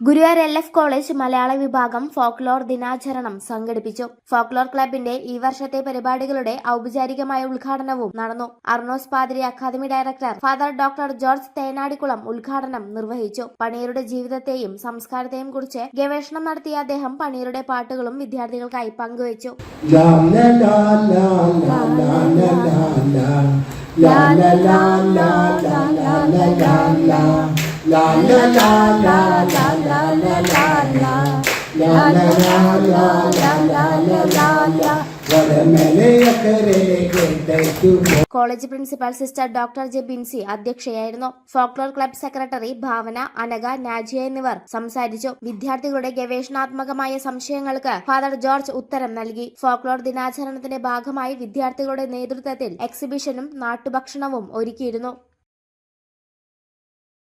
Guruvayur L F college മലയാള വിഭാഗം folklore ദിനാചരണം സംഘടിപ്പിച്ചു ഫോക്ലോർ ക്ലബിന്റെ ഈ വർഷത്തെ പരിപാടികളുടെ ഔപചാരികമായ ഉദ്ഘാടനവും നടന്നു അർണോസ് പാതിരി academy director father doctor George Thenadikulam ഉദ്ഘാടനം നിർവഹിച്ചു പണിയരുടെ ജീവിതത്തെയും സംസ്കാരത്തെയും കുറിച്ച് ഗവേഷണം നടത്തിയ അദ്ദേഹം പണിയരുടെ പാട്ടുകളും വിദ്യാർത്ഥികൾക്കായി പങ്കുവച്ചു La la la la college principal sister doctor J Binsy അധ്യക്ഷയായിരുന്നു. Folklore club secretary Bhavana Anagha Najiya എന്നിവർ സംസാരിച്ചു. വിദ്യാർത്ഥികളുടെ ഗവേഷണാത്മകമായ സംശയങ്ങൾക്ക് ഫാദർ ജോർജ് ഉത്തരം നൽകി. ഫോക്ലോർ ദിനാചരണത്തിന്റെ ഭാഗമായി വിദ്യാർത്ഥികളുടെ നേതൃത്വത്തിൽ എക്സിബിഷനും നാട്ടുഭക്ഷണവും ഒരുക്കിയിരുന്നു.